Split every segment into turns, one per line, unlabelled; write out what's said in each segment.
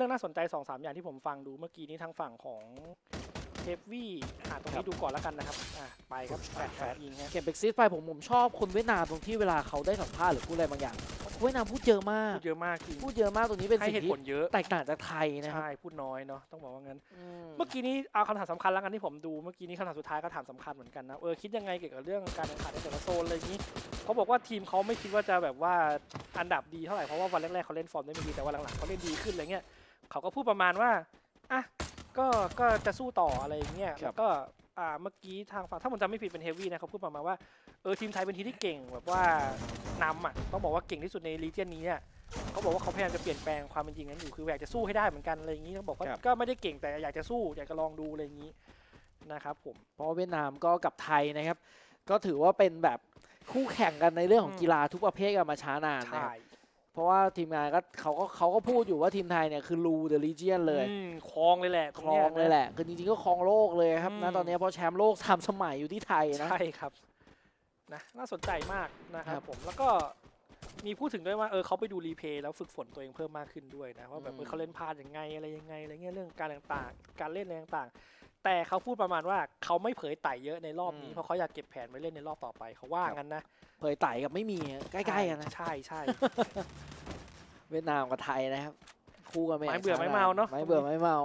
รื่องน่าสนใจ2อสอย่างที่ผมฟังดูเมื่อกี้นี้ทางฝั่งของเฮฟวี่อ่าตรงนี้ดูก่อนแล้วกันนะครับอ่าไปครับแปดแปดยิงฮะ
เก็บเบ็กซิสไปผมผมชอบคนเวียดนามตรงที่เวลาเขาได้สัมภาษณ์หรือพูดอะไรบางอย่างเวียดนามพูดเยอะมาก
พูดเยอะมากจริง
พูดเยอะมากตรงนี้เป็น
ให้
สิ่ง
เหตุ
ที่
ผลเยอะ
แตกต่างจากไทยนะครับ
ใช่พูดน้อยเนาะต้องบอกว่างั้น
อืม
เมื่อกี้นี้เอาคำถามสำคัญแล้วกันที่ผมดูเมื่อกี้นี้คำถามสุดท้ายก็ถามสำคัญเหมือนกันนะเออคิดยังไงเกี่ยวกับเรื่องการแข่งขันในแต่ละโซนอะไรอย่างนี้เขาบอกว่าทีมเขาไม่คิดว่าจะแบบว่าอันดับดีเท่าไหร่เพราะว่าวันแรกๆเขาเล่นฟอร์มได้ไม่ดีแต่วันหลังๆเขาเล่นดีขึ้นอะไรเงี้ย เขาก็พูดประมาณว่าอะก็ก็จะสู้ต่ออะไรอย่างเงี้ยแล้วก็อ่าเมื่อกี้ทางฝั่งถ้าผมจำไม่ผิดเป็นเฮฟวี่นะเขาพูดประมาณว่าเออทีมไทยเป็นทีมที่เก่งแบบว่านำอะต้องบอกว่าเก่งที่สุดในรีเจนนี้เนี่ยเขาบอกว่าเขาพยายามจะเปลี่ยนแปลงความเป็นจริงนั้นอยู่คืออยากจะสู้ให้ได้เหมือนกันอะไรอย่างนี้เขาบอกว่าก็ไม่ได้เก่งแต่อยากจะสู้อยากจะลองดูอะไรอย่างนี้นะครับผม
เพราะว่าเวียดนามก็กับไทยนะครับ ก็ถือว่าเป็นแบบคู่แข่งกันในเรื่องของ
อืม
กีฬาทุกประเภทกันมาช้านานนะค
ใช่
รับเพ ราะว่าทีมงานก็เขาก็เขาก็พูดอยู่ว่าทีมไทยเนี่ยคือรูเดอะลีเจียนเลย
อืมคลองเลยแหละต
ค
ง
รอ
นี้
งเลยแหละ คือจริงๆก็ครองโลกเลยครับ
อื
นะ
ม
ตอนนี้เพราะแชมป์โลกสามสมัยอยู่ที่ไทยนะ
ใช่ครับนะน่าสนใจมากนะครั
ครับบ
ผมแล้วก็มีพูดถึงด้วยว่าเออเขาไปดูรีเพลย์แล้วฝึกฝนตัวเองเพิ่มมากขึ้นด้วยนะว่าแบบ
อืม
เออเขาเล่นพลาดยังไงอะไรยังไงอะไรเงี้ยเรื่องการต่างๆ การเล่นอะไรต่างๆ แต่เขาพูดประมาณว่าเขาไม่เผยไต่เยอะในรอบนี้เพราะเขาอยากเก็บแผนไว้เล่นในรอบต่อไปเขาว่างั้นนะ
เผยไต่กับไม่มีใกล้ๆกันนะ
ใช่ใช่
เวียดนามกับไทยนะครับ คู่กัน
ไม้เบื่อไม้เมาเนอะ
ไม้เบื่อไม้เมา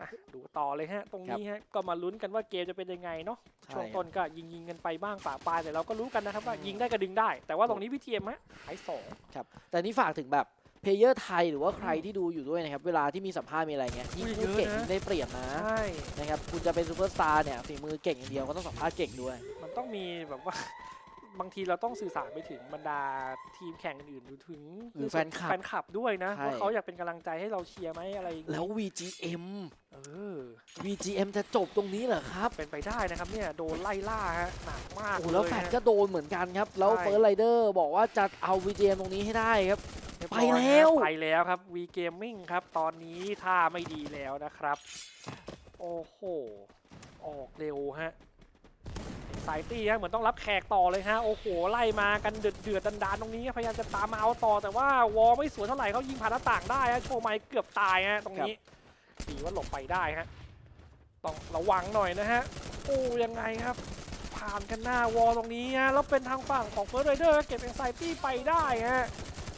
อะดูต่อเลยฮะ ตรงนี้ฮะก็มาลุ้นกันว่าเกมจะเป็นยังไงเนาะ
ใช่
ช่วง
ครับ
ต้นก็ยิงยิงๆกันไปบ้างป่าปลายแต่เราก็รู้กันนะครับว่า
อืม
ยิงได้ก็ดึงได้ แต่ว่าตรงนี้วิทีเอ็มฮะหายสอง
ครับ แต่นี่ฝากถึงแบบเพลเยอร์ไทยหรือว่าใครที่ดูอยู่ด้วยนะครับ เวลาที่มีสัมภาษณ์มีอะไรเงี้ยยิ่งพูดเก่งยิ่งได้เปรียบนะ
ใช่
นะครับคุณจะเป็นซูเปอร์สตาร์เนี่ยฝีมือเก่งอย่างเดียวก็ต้องสัมภาษณ์เก่งด้วย
มันต้องมีแบบว่า บางทีเราต้องสื่อสารไปถึงบรรดาทีมแข่งอื่นๆหรือถึง
หรือแฟนคลับ
แฟนคลับด้วยนะ
ใช่
ว่าเขาอยากเป็นกำลังใจให้เราเชียร์ไหมอะไรอย่างงี้
แล้ว VGM
เออ
VGM จะจบตรงนี้เหรอครับ
เป็นไปได้นะครับเนี่ยโดนไล่ล่าฮะหนักมาก
โอ้โหแล้ว
เย
แฟด
ฮะ
ก็โดนเหมือนกันครับ แล้ว
ใช่
เฟิร์สไรเดอร์บอกว่าจะเอา VGM ตรงนี้ให้ได้ครับ
เรียบ
ไป
ร้อยฮะ
แล้ว
ไปแล้วครับ V Gaming ครับ ตอนนี้ท่าไม่ดีแล้วนะครับ โอ้โห ออกเร็วฮะ สายตี้ฮะเหมือนต้องรับแขกต่อเลยฮะโอ้โหไล่มากันเดือดเดือดๆดันๆตรงนี้พยายามจะตามมาเอาต่อแต่ว่าวอลไม่สวยเท่าไหร่เขายิงผ่านหน้าต่างได้ฮะโชว์ไมค์เกือบตายฮะตรงนี้ดีว่าหลบไปได้ฮะต้องระวังหน่อยนะฮะโอ้ยังไงครับ ผ่านกันหน้าวอลตรงนี้ฮะแล้วเป็นทางฝั่งของเฟิร์สไรเดอร์เก็บเองไซตี้ไปได้ฮะ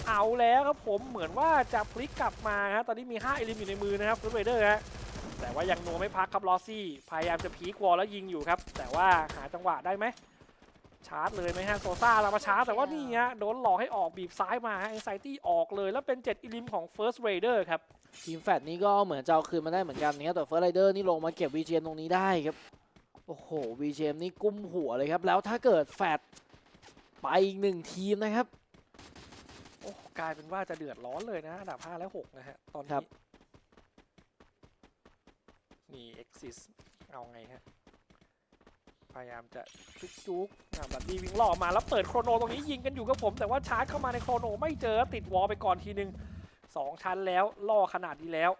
เอาแล้วครับผมเหมือนว่าจะพลิกกลับมาฮะตอนนี้มี5เอลิมอยู่ในมือนะครับฟูดเวเดอร์ฮะ แต่ว่ายังนัวไม่พักครับลอสซี่ พยายามจะพีควอลแล้วยิงอยู่ครับ แต่ว่าหาจังหวะได้ไหม ชาร์จเลยไหมฮะโซซ่าเรามาชาร์จ แต่ว่านี่ฮะโดนหลอกให้ออกบีบซ้ายมาฮะไอไซตี้ออกเลย แล้วเป็น 7 อิลิมของ First Raider ครับ
ทีมแฟดนี้ก็เหมือนจะเอาคืนมาได้เหมือนกันนะครับแต่เฟิร์สไรเดอร์นี่ลงมาเก็บ VGM ตรงนี้ได้ครับ โอ้โห VGM นี่กุ้มหัวเลยครับ แล้วถ้าเกิดแฟดไปอีกหนึ่งทีมนะครับ
โอ้กลายเป็นว่าจะเดือดร้อนเลยนะอันดับ5และ6นะฮะตอน
ครั
นี้
บ
นี่ Exis เอาไงฮะ พยายามจะจุกจุกๆอะบัดดี้วิ่งล่อมาแล้วเปิดโครโนตรงนี้ยิงกันอยู่กับผม แต่ว่าชาร์จเข้ามาในโครโนไม่เจอติดวอลไปก่อนทีนึงสองชั้นแล้วล่อขนาดนี้แล้ว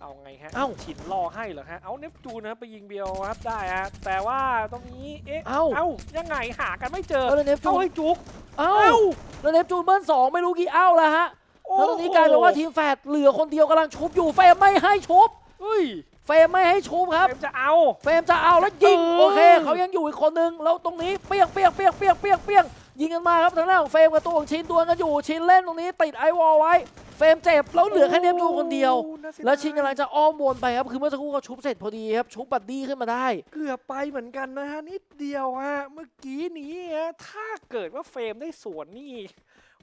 เอาไงฮะ
เอ้า
ฉินล่อให้เหรอฮะ เอาเนปจูนนะครับไปยิงเบียวครับได้ฮะ แต่ว่าตรงนี้ เอ๊ะ
เอ้า
เอ้ายังไงหากันไม่เจอ
เอาแล้วเนปจู
เข้านให้จุก
เอ้า
เอ้า
แล้วเนปจูนเบิ้ลสองไม่รู้กี่เอ้าแล้วฮะ
โอ้
แล้วตรงนี้กลายเป็นว่าทีมแฟดเหลือคนเดียวกำลังชุบอยู่เฟรมไม่ให้ชุบ
เฮ้ย
เฟรมไม่ให้ชุบครับ
เฟรมจะเอา
เฟรมจะเอาแล้วยิง
เออ
โอเค เขายังอยู่อีกคนนึง แล้วตรงนี้เปียกเปียกเปียกเปียกเปียกเปียกยิงกันมาครับทางด้านของเฟรมกับตัวของชินตัวกันอยู่ชินเล่นตรงนี้ติดไอวอลไว้ เฟรมเจ็บแล้วเหลือแค่เนมจูนคนเดียว
โอ้าเสีย
แล้วชิน
ดาย
กำลังจะอ้อมวนไปครับคือเมื่อสักครู่เขาชุบเสร็จพอดีครับชุบบัดดี้ขึ้นมาได้
เกือบไปเหมือนกันนะฮะนิดเดียวฮะเมื่อกี้นี้ฮะถ้าเกิดว่าเฟรมได้สวนนี่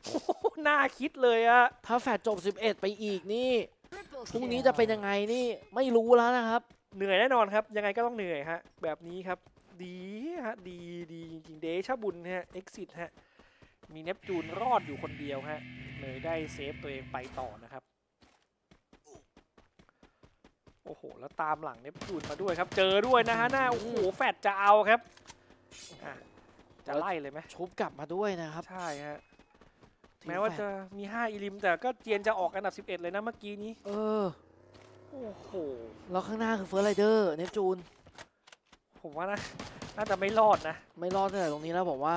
โอ้โหน่าคิดเลยอะ
ถ้าแฟดจบ 11 ไปอีกนี่ พรุ่งนี้จะเป็นยังไงนี่ไม่รู้แล้วนะครับ
เหนื่อยแน่นอนครับ ยังไงก็ต้องเหนื่อยฮะ แบบนี้ครับ ดีฮะ ดีดีจริงๆ เดชะบุญฮะ เอ็กซิฮะ มีเนปจูนรอดอยู่คนเดียวฮะ เลยได้เซฟตัวเองไปต่อนะครับ โอ้โห แล้วตามหลังเนปจูนมาด้วยครับ เจอด้วยนะฮะหน้า โอ้โห แฟดจะเอาครับอะจะไล่เลยไหม
ชุบกลับมาด้วยนะครับ
ใช่ฮะ
ที
แม้ว่า
ฟด
จะมี5อิลิม แต่ก็เจียนจะออกอันดับ 11 เลยนะเมื่อกี้นี้
เออ
โอ้โห
แล้วข้างหน้าคือเฟิร์สไรเดอร์เนปจูน
ผมว่านะน่าจะไม่รอดนะ
ไม่รอดตั้งแต่ตรงนี้แล้วผมว่า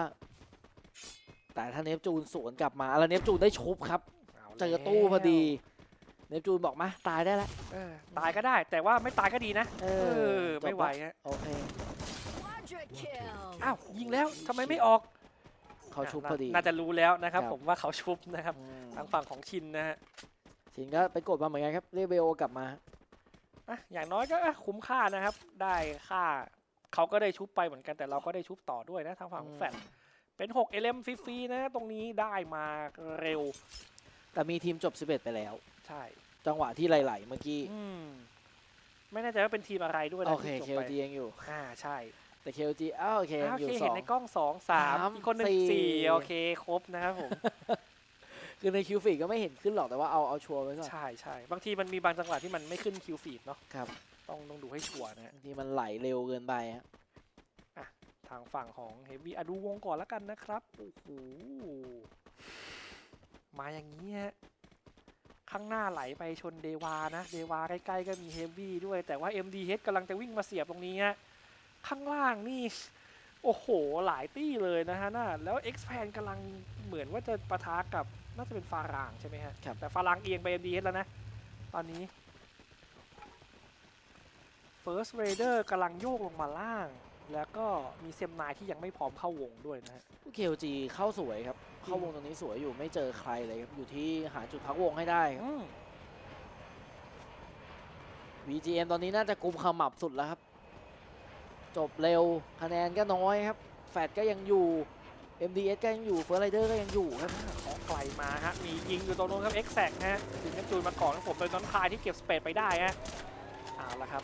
แต่ถ้าเนปจูนสวนกลับมาแล้วเนปจูนได้ชุบครับาเจอตู้พอดี เนปจูนบอกมาตายได้แล้ว
เออตายก็ได้ แต่ว่าไม่ตายก็ดีนะ
เอ
เอ
อ
อ
จบ
ไม่ไหว
ละ
ฮะ
โอเค
Quadra kill.
อ้าวยิงแล้วทำไมไม่ออก
เขาชุบ
น่
พอดี
น่าจะรู้แล้วนะครับ
ครับ
ผมว่าเขาชุบนะครับ
อืม
ทางฝั่งของชินนะฮะ
ชินก็ไปกดมาเหมือนกันครับเรียกเบโอกลับมา
อะอย่างน้อยก็อะคุ้มค่านะครับ ได้ค่าเขาก็ได้ชุบไปเหมือนกันแต่เราก็ได้ชุบต่อด้วยนะทางฝั่งของแฟดเป็น6เอลมฟรีๆนะตรงนี้ได้มาเร็ว
แต่มีทีมจบ 11 ไปแล้ว
ใช่
จังหวะที่ไหลๆเมื่อกี้
อืมไม่แน่ใจว่าเป็นทีมอะไรด้วยนะ
โอเค
ที่จบไป
KLG ยังอยู่
อ่าใช่
แต่ KLG อ้าวโอเคยั
อ้างว
อยู่
เค
ส
เห็
อนง
ในกล้องสองสาม
สาม
อีกคนหนึ่ง
สี่
สี่โอเคครบนะครับผม
คือในคิวฟีก็ไม่เห็นขึ้นหรอกแต่ว่าเอาเอาชัวร์ไว้ก่อน
ใช่ใช่บางทีมันมีบางจังหวะที่มันไม่ขึ้นคิวฟีดเนาะ
ครับ
ต้องต้องดูให้ชัวร์นะฮะ
บางทีมันไหลเร็วเกินไปฮะ
ทางฝั่งของเฮฟวี่อะดูวงก่อนแล้วกันนะครับโอ้โหมาอย่างนี้ฮะข้างหน้าไหลไปชนเดวานะ เดวาใกล้ๆก็มีเฮฟวี่ด้วยแต่ว่า MDH กำลังจะวิ่งมาเสียบตรงนี้ฮะ ข้างล่างนี่ โอ้โห หลายตี้เลยนะฮะน่าแล้ว Expand กำลังเหมือนว่าจะปะทะกับน่าจะเป็นฟารางใช่ไหมฮะ
ครับ
แต่ฟารางเอียงไป MDH แล้วนะ ตอนนี้ First Raider กำลังโยกลงมาล่าง แล้วก็มีเซมนายที่ยังไม่พร้อมเข้าวงด้วยนะฮะ
KLG เข้าสวยครับ เข้าวงตรงนี้สวยอยู่ไม่เจอใครเลยครับ อยู่ที่หาจุดพักวงให้ได้ครับ
อืม
VGM ตอนนี้น่าจะกุมขมับสุดแล้วครับ จบเร็วคะแนนก็น้อยครับ แฟดก็ยังอยู่ MDS ก็ยังอยู่เฟอร์ไรเดอร์ก็ยังอยู่ครับ
ของไกลมาฮะมียิงอยู่ตรงนู้นครับ e x a c t ฮะถึงน้ำจูนมาก่อนครับผมโดยน้อนคลายที่เก็บสเปดไปได้ฮะเอาละครับ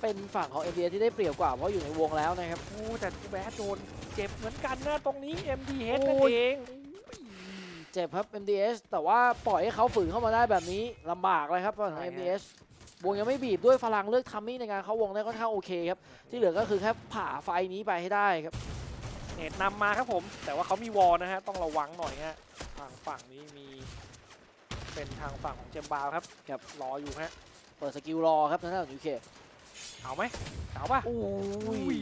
เป็นฝั่งของ MDS ที่ได้เปรียบกว่าเพราะอยู่ในวงแล้วนะครับ
โอ้แต่แวะโดนเจ็บเหมือนกันนะตรงนี้ MDH นั่น
โอ้ย
เอง
เจ็บครับ MDS แต่ว่าปล่อยให้เขาฝืนเข้ามาได้แบบนี้ลำบากเลยครับฝั่งของ MDS วงยังไม่บีบด้วยฝรั่งเลือกทัมมิ่งในการเข้าวงได้ค่อนข้างโอเคครับ ที่เหลือก็คือแค่ผ่าไฟนี้ไปให้ได้ครับ
เนตนำมาครับผม แต่ว่าเขามีวอลนะฮะ ต้องระวังหน่อยฮะทางฝั่งนี้มีเป็นทางฝั่งของเจมบาวครับ
ครับ
รออยู่ฮะ
เปิดสกิลรอครับทางด้านของ UK
เอาไหมเอาป่ะ
โอ้ย
อุ้ย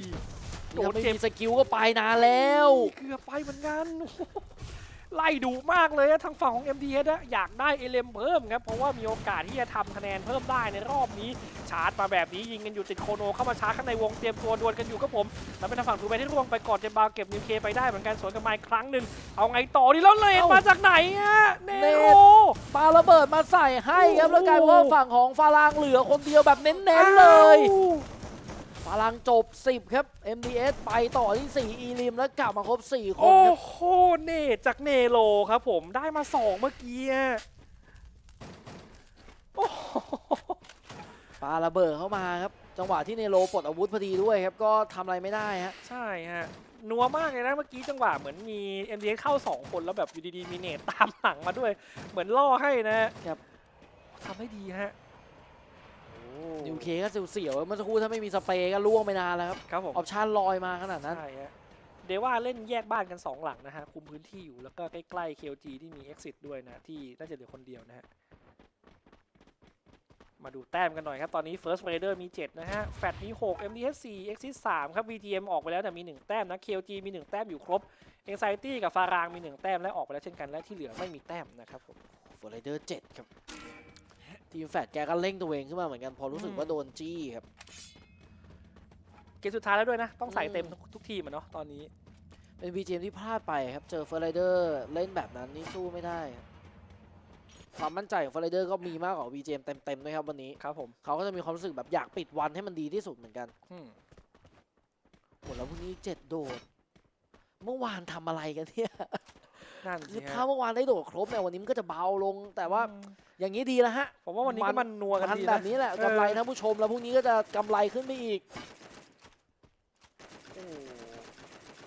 นี่ถ้าไม่
โดนเจ็บ
มีสกิลก็ไปนานแล้ว
เกือบไปเหมือนกันโอ้โห ไล่ดุมากเลยอะทางฝั่งของ MDH อะอยากได้เอเลมเพิ่มครับ เพราะว่ามีโอกาสที่จะทำคะแนนเพิ่มได้ในรอบนี้ ชาร์จมาแบบนี้ยิงกันอยู่ติดโคโนเข้ามาชาร์จข้างในวงเตรียมตัวดวลกันอยู่ครับผม แล้วเป็นทางฝั่งทูไปที่ร่วงไปก่อนเจมบาเก็บนิวเคไปได้เหมือนกันสวนกับไมค์ครั้งหนึ่งเอาไงต่อดีแล้วเลน
เอ้า
มาจากไหนอะเน
เน
โร
ตปาระเบิดมาใส่ให้ครับแล้วกลายเป็นว่าฝั่งของฟารางเหลือคนเดียวแบบเน้นๆเลย ฟารางจบ 10 ครับ MDS ไปต่อที่ 4 อีลิมแล้วกลับมาครบ 4 คน
โอ้
ครับ
โหเนตจากเนโรครับผมได้มาสองเมื่อกี้อะโอ้โห
ปาระเบิดเข้ามาครับ จังหวะที่เนโรปลดอาวุธพอดีด้วยครับ ก็ทำอะไรไม่ได้ฮะ
ใช่ฮะนัวมากเลยนะเมื่อกี้จังหวะเหมือนมี MDS เข้า 2 คนแล้วแบบอยู่ดีๆมีเนตตามหลังมาด้วย เหมือนล่อให้นะครับ ทำให้ดีฮะ โอ้
นิวเคก็เสียวๆเมื่อสักครู่ถ้าไม่มีสเปรย์ก็ล่วงไปนานแล้วครับ
ครับผม
ออปชั่นลอยมาขนาดนั้น
ใช่ฮะเดว่าเล่นแยกบ้านกัน 2 หลังนะฮะ คุมพื้นที่อยู่แล้วก็ใกล้ๆ KLG ที่มี Exit ด้วยนะ ที่น่าจะเหลือคนเดียวนะฮะ มาดูแต้มกันหน่อยครับ ตอนนี้ First Raider มี 7 นะฮะ แฟตมี 6 MDS 4 Exit 3 ครับ VTM ออกไปแล้วแต่มี 1 แต้มนะ KLG มี 1 แต้มอยู่ครบ Anxiety กับฟารางมี 1 แต้มและออกไปแล้วเช่นกันและที่เหลือไม่มีแต้มนะครับผม
ฟอร์ไรเดอร์7ครับ ทีมแฟดแกก็เร่งตัวเองขึ้นมาเหมือนกันพอรู้สึก
อืม
ว่าโดนจี้ครับ
เกมสุดท้ายแล้วด้วยนะ ต้องใส่เต็ม
อืม
ทุกทุกทีมอะเนาะตอนนี้
เป็น BGM ที่พลาดไปครับ เจอเฟอร์ไรเดอร์เล่นแบบนั้นนี่สู้ไม่ได้ครับความมั่นใจของเฟอร์ไรเดอร์ก็มีมากกว่า BGM เต็มๆด้วยครับวันนี้
ครับผม
เขาก็จะมีความรู้สึกแบบอยากปิดวันให้มันดีที่สุดเหมือนกัน
อืม
หมดแล้วพรุ่งนี้เจ็ดโดด เมื่อวานทำอะไรกันเนี่ย
นั่น
คื
สิ
อ
ฮะ
ถ้าเมื่อวานได้โดดครบเนี่ยวันนี้มันก็จะเบาลง แต่ว่า
อืม
อย่างนี้ดีแล้วฮะ
ผมว่าวันนี้ก็มันนัวกัน
มัน
ดี
แบ
นะ
บนี้แหละ
เออ
กำไรท่านผู้ชมแล้วพรุ่งนี้ก็จะกำไรขึ้นไปอีก
โอ้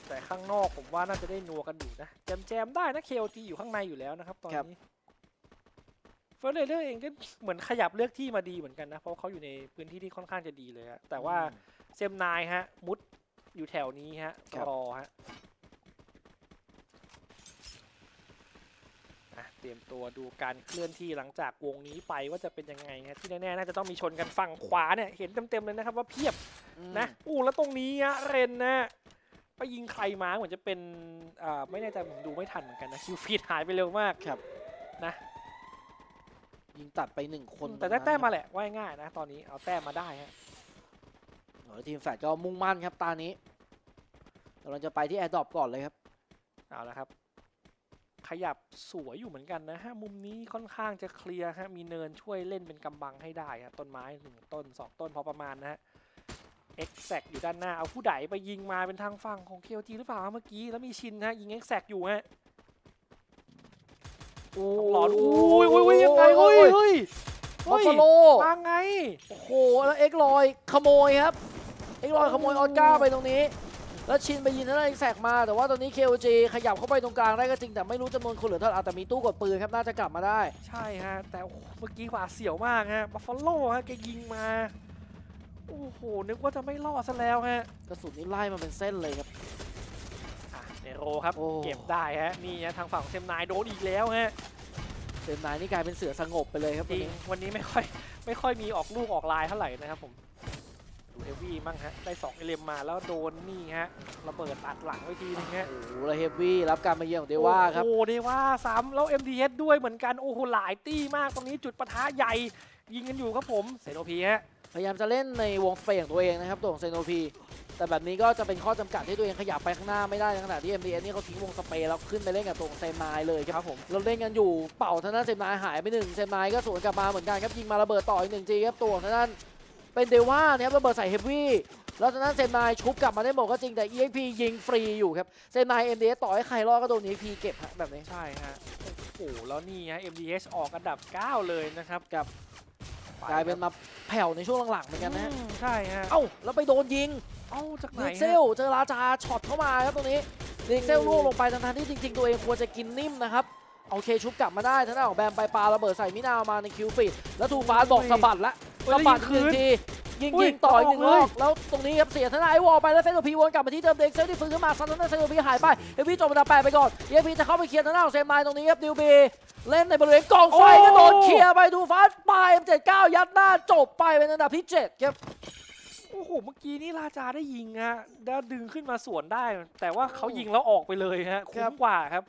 แต่ข้างนอกผมว่าน่าจะได้นัวกันอยู่นะแจมแจมๆได้นะ KLT อยู่ข้างในอยู่แล้วนะครับ ตอน
ครับ
นี้เฟอร์เรเดอร์เองก็เหมือนขยับเลือกที่มาดีเหมือนกันนะ เพราะเขาอยู่ในพื้นที่ที่ค่อนข้างจะดีเลยฮะแต่ว่าเซมนายฮะ มุดอยู่แถวนี้ฮะ
ครับ
รอฮะอะเตรียมตัวดูการเคลื่อนที่หลังจากวงนี้ไปว่าจะเป็นยังไงฮะที่แน่ๆน่าจะต้องมีชนกันฝั่งขวาเนี่ยเห็นเต็มๆเลยนะครับว่าเพียบ
อืม
นะอู้แล้วตรงนี้อะเรนนะไปยิงใครมาเหมือนจะเป็นอ่าไม่แน่ใจผมดูไม่ทันเหมือนกันนะคิวฟีดหายไปเร็วมาก
ครับ
นะ
ยิงมตัดไปหนึ่งคน
แต่ได้แต้มมาแหละว่าง่ายๆนะ ตอนนี้เอาแต้มมาได้ฮะ
โอ้ยทีมแฟดก็มุ่งมั่นครับตานี้เราจะไปที่แอร์ดรอปก่อนเลยครับ
เอาละครับ ขยับสวยอยู่เหมือนกันนะฮะมุมนี้ค่อนข้างจะเคลียร์ฮะมีเนินช่วยเล่นเป็นกำบังให้ได้ฮะต้นไม้หนึ่งต้นสองต้นพอประมาณนะฮะเอ็กแซกอยู่ด้านหน้าเอาผู้ใดไปยิงมาเป็นทางฝั่งของเคจีหรือเปล่าเมื่อกี้แล้วมีชินฮะยิงเอ็กแซกอยู่ฮะ
โอ้
ต้องรอดูอุ้ยอุ้ยอุ้ยยังไงเฮ้ยเฮ้ย
บัฟ
เฮ้ย
ฟาโล
มาไง
โอ้โหแล้วเอ็กลอยขโมยครับเอ็กลอยขโมยออสการ์ไปตรงนี้ แล้วชินไปยิงทางด้านเอ็กแซกมา แต่ว่าตอนนี้ KOG ขยับเข้าไปตรงกลางได้ก็จริงแต่ไม่รู้จำนวนคนเหลือเท่าไหร่อะแต่มีตู้กดปืนครับน่าจะกลับมาได้
ใช่ฮะ แต่โอ้โหเมื่อกี้หวาดเสียวมากฮะบัฟฟาโลฮะแกยิงมา โอ้โห นึกว่าจะไม่รอดซะแล้วฮะ
กระสุนนี่ไล่มาเป็นเส้นเลยครับ
อะเนโรครับ
โอ้
เก็บได้ฮะนี่ฮะทางฝั่งของเซมนายโดนอีกแล้วฮะ
เซนนายนี่กลายเป็นเสือสงบไปเลยครับ
จ
วัน
ริง
นี้
วันนี้ไม่ค่อยไม่ค่อยมีออกลูกออกลายเท่าไหร่นะครับผม ดูเฮฟวี่มั่งฮะ ได้2เอเลมมาแล้วโดนนี่ฮะระเบิดอัดหลังไว้ทีนึงฮะ
โอ้โหแล้วเฮฟวี่รับการมาเยือนของเดว่าครับ
โอ้โหเดว่าซ้ำแล้ว MDS ด้วยเหมือนกัน โอ้โห หลายตี้มากตรงนี้จุดปะทะใหญ่ ยิงกันอยู่ครับผมเซโนพีฮะ
พยายามจะเล่นในวงสเปรย์ของตัวเองนะครับ ตัวของเซโนพี แต่แบบนี้ก็จะเป็นข้อจำกัดที่ตัวเองขยับไปข้างหน้าไม่ได้ในขณะที่ MDN นี่เขาทิ้งวงสเปรย์แล้วขึ้นไปเล่นกับตัวของเซมนายเลยครับ
ครับผม
เราเล่นกันอยู่เป่าทางด้านเซมนายหายไปหนึ่งเซมนายก็สวนกลับมาเหมือนกันครับยิงมาระเบิดต่ออีกหนึ่งทีครับตัวของทางด้าน เป็นเดว่าเนี่ยครับระเบิดใส่เฮฟวี่แล้วทางด้านเซมนายชุบกลับมาได้หมดก็จริงแต่ EXP ยิงฟรีอยู่ครับเซมนาย MDS ต่อให้ใครรอดก็โดน EXP เก็บฮะแบบนี้
ใช่ฮะ โอ้โห แล้วนี่ฮะ MDS ออกอันดับ 9 เลยนะครับ
ครับ
ไป
กลายเป็นมาแผ่วในช่วงหลังๆเหมือนกันนะฮะ
อืมใช่ฮะ
เอ้า แล้วไปโดนยิง
เอ้าจากไหน
ดี
ฮะ
เซลเจอราจาช็อตเข้ามาครับตรงนี้ดีเซลล่วงลงไปทั้งๆที่จริง ๆ ตัวเองควรจะกินนิ่มนะครับโอเคชุบกลับมาได้ทางด้านของแบมไปปาระเบิดใส่มินาวมาในคิวฟิตแล้วทูฟาสบอกสะบัดละ
เฮ้ย
สะบัด
แล้ว
หนึ่ง
ยิงคืน
ทียิง
อุ้ย
ยิงต่ออีกหนึ่ง
อ
ร
อกเลย
อบแล้วตรงนี้ครับเสียทางด้านไอวอลไปแล้วเซนโตพีวนกลับมาที่เดิมเด็กเซลที่ฟื้นขึ้นมาซันทางด้านเซนโตพีหายไปเอวีจบอันดับแปดไปก่อนเอวีจะเข้าไปเคลียร์ทางด้านของเซมไนตรงนี้ครับดิวบีเล่นในบริเวณกองไฟก็โดนเคลียร์ไปทูฟาสปลาย M79 ยัดหน้าจบไปเป็นอันดับที่เจ็ดครับ
โอ้โห เมื่อกี้นี่ราจาได้ยิงฮะแล้วดึงขึ้นมาสวนได้ แต่ว่าเขายิงแล้วออกไปเลยฮะ คุ้
ครั
ม
บ
กว่าครับ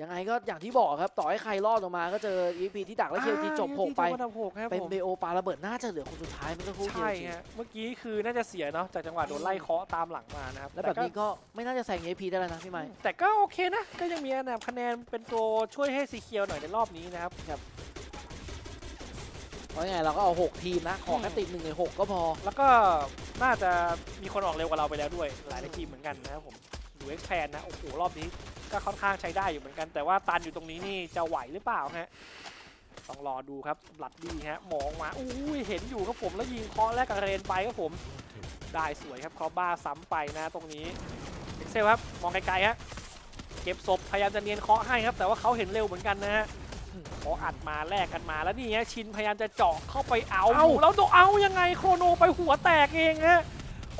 ยังไงก็อย่างที่บอกครับต่อให้ใครรอดออกมาก็เจอ EP ที่ดักและเคทีจบหกไป
อ่า UT จบอันดับหกครับ
เป็น
ผม
เบโอปาระเบิดน่าจะเหลือคนสุดท้ายมันก็คู่
ใช่ฮะเมื่อกี้คือน่าจะเสียเนาะจากจังหวะโดนไล่เคาะตามหลังมานะครับ
แล้วแบบนี้ก็ไม่น่าจะแซง EP ได้แล้วนะพี่ไม้
แต่ก็โอเคนะก็ยังมีอันดับคะแนนเป็นตัวช่วยให้สีเขียวหน่อยในรอบนี้นะครับ
เพราะยังไงเราก็เอา6ทีมนะขอแค่ติด1ใน6ก็พอ
แล้วก็น่าจะมีคนออกเร็วกว่าเราไปแล้วด้วยหลายๆทีมเหมือนกันนะครับผม ดูเอ็กแพนนะ โอ้โห รอบนี้ก็ค่อนข้างใช้ได้อยู่เหมือนกัน แต่ว่าตันอยู่ตรงนี้นี่จะไหวหรือเปล่าฮะ ต้องรอดูครับบลัดดี้ฮะ มองมาอุ้ย เห็นอยู่ครับผม แล้วยิงเคาะแลกกับเรนไปครับผม ได้สวยครับคอบ้าซ้ำไปนะตรงนี้เอ็กเซลครับ มองไกลๆฮะ เก็บศพพยายามจะเนียนเคาะให้ครับ แต่ว่าเขาเห็นเร็วเหมือนกันนะฮะเคาะอัดมาแลกกันมาแล้วนี่ฮะชินพยายามจะเจาะเข้าไปเอา
เอ้า
แล้วโดนเอายังไงโครโนไปหัวแตกเองฮะ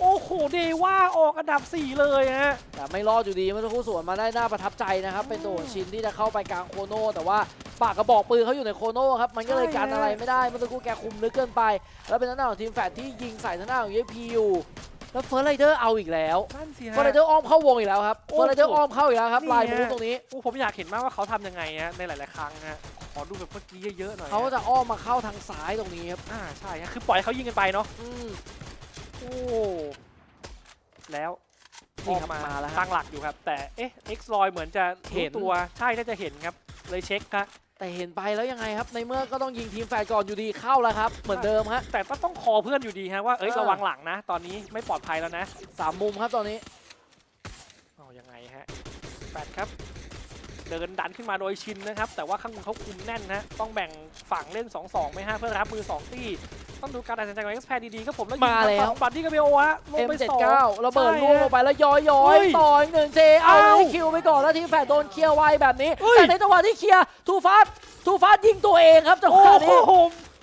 โอ้โหเดว่าออกอันดับ 4 เลยฮะ
แต่ไม่รอดอยู่ดีเมื่อสักครู่สวนมาได้น่าประทับใจนะครับ เป็นตัวชินที่จะเข้าไปกลางโคโน่แต่ว่าปากกระบอกปืนเขาอยู่ในโคโน่ครับมันก็เลยกันอะไรไม่ได้เมื่อสักครู่แกคุมลึกเกินไป แล้วเป็นทางด้านของทีมแฟดที่ยิงใส่ทางด้านของ EP อยู่แล้วเฟิร์สไรเดอร์เอาอีกแล้ว
นั่นสิ
เฟิร์สไร
ฮะ
เดอร์อ้อมเข้าวงอีกแล้วครับ
โอ้
เฟิ
โห
ร์สไรเดอร์อ้อมเข้าอีกแล้วครับ
นี่
ลายมู
ฮะ
ตรงนี้
โอ้ผมอยากเห็นมากว่าเขาทำยังไงฮะในหลาย ๆ ครั้งฮะขอดูแบบเมื่อกี้เยอะ ๆ หน่อยฮ
เขาจะอ้อมมาเข้าทางซ้ายตรงนี้ครับ
อ่าใช่ฮะคือปล่อยให้เขายิงกันไปเนาะ
อืม
โอ้แล้ว
นี่
อ
ครั
อบกมา
มาแล้วฮะ
ตั้งหลักอยู่ครับ แต่เอ๊ะ X ลอยเหมือนจะ
เห็
เห็น
น
ตัวใช่น่าจะเห็นครับ เลยเช็คครับ
แต่เห็นไปแล้วยังไงครับ ในเมื่อก็ต้องยิงทีมแฟดก่อนอยู่ดีเข้าแล้วครับ เหมือนเดิมฮะ
แต่ก็ต้องคอเพื่อนอยู่ดีฮะว่าเอ้ย
เออ
ระวังหลังนะ ตอนนี้ไม่ปลอดภัยแล้วนะ
สามมุมครับตอนนี้
เอายังไงฮะแปดครับ เดินดันขึ้นมาโดยชินนะครับ แต่ว่าข้างบนเขาคุมแน่นนะต้องแบ่งฝั่งเล่น 2-2ไหมฮะเพื่อรับมือ 2 ตี้ ต้องดูการตัดสินใจของ X แพดีๆครับผมแล้วยิง
มาแล้ว
บัตตี้กับเบลฮะลงไปสอง
M79 ระเบิด
ใช่
ลูกลงไปแล้วย้อยย้อ
เฮ้
ย
ย
ต่ออีกหนึ่งเจเอา
เอ้า
ได้คิวไปก่อนแล้วทีมแฟดโดนเคลียร์ไวแบบนี้
เฮ้ย
แต่ในจังหวะที่เคลียร์ทูฟาสทูฟาสยิงตัวเองครับจังห
โอ้
วะนี้
โห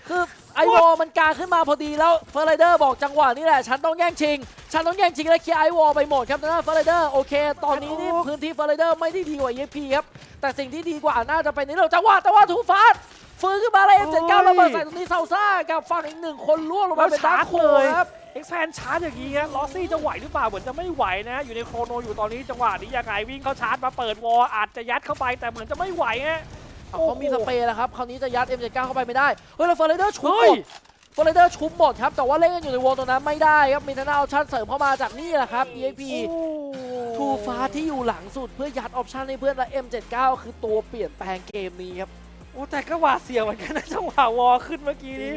คือ ไอวอลมันกางขึ้นมาพอดีแล้วเฟอร์ไรเดอร์บอกจังหวะนี้แหละ ฉันต้องแย่งชิง ฉันต้องแย่งชิงและเคลียร์ไอวอลไปหมดครับนะเฟอร์ไรเดอร์โอเค ตอนนี้นี่พื้นที่เฟอร์ไรเดอร์ไม่ได้ดีกว่าเยพีครับ แต่สิ่งที่ดีกว่าน่าจะเป็นในเรื่องจังหวะแต่ว่าทูฟาสฟื้นขึ้นมาเลยเอ็มเจ็ดเก้าระเบิดใส่ตรงนี้เซาซ่ากับฝั่งอีกหนึ่งคนล่วงลงมาเป็นดาร์คโคครับ
เอ็กแพนชาร์จอย่างนี้ฮะลอสซี่จะไหวหรือเปล่าเหมือนจะไม่ไหวนะ อยู่ในโครโนอยู่ตอนนี้จังหวะนี้ยังไงวิ่งเข้าชาร์จมาเปิดวอลอาจจะยัดเข้าไปแต่เหมือนจะไม่ไหวฮะ
เอาเขามีสเปรย์แล้วครับ คราวนี้จะยัด M79 เข้าไปไม่ได้ เฮ้ยแล้วเฟอร์เรเดอร์ชุบ
เฮ้
หม
ย
ดเฟอร์เรเดอร์ชุบหมดครับ แต่ว่าเล่นกันอยู่ในวงตรงนั้นไม่ได้ครับ มีทางด้านออปชั่นเสริมเข้ามาจากนี่แหละครับ EXP ทูฟ้าที่อยู่หลังสุดเพื่อยัดออปชั่นให้เพื่อนและ M79 คือตัวเปลี่ยนแปลงเกมนี้ครับ
โอ้แต่ก็หวาดเสียวเหมือนกันนะจังหวะวอลขึ้นเมื่อกี้นี้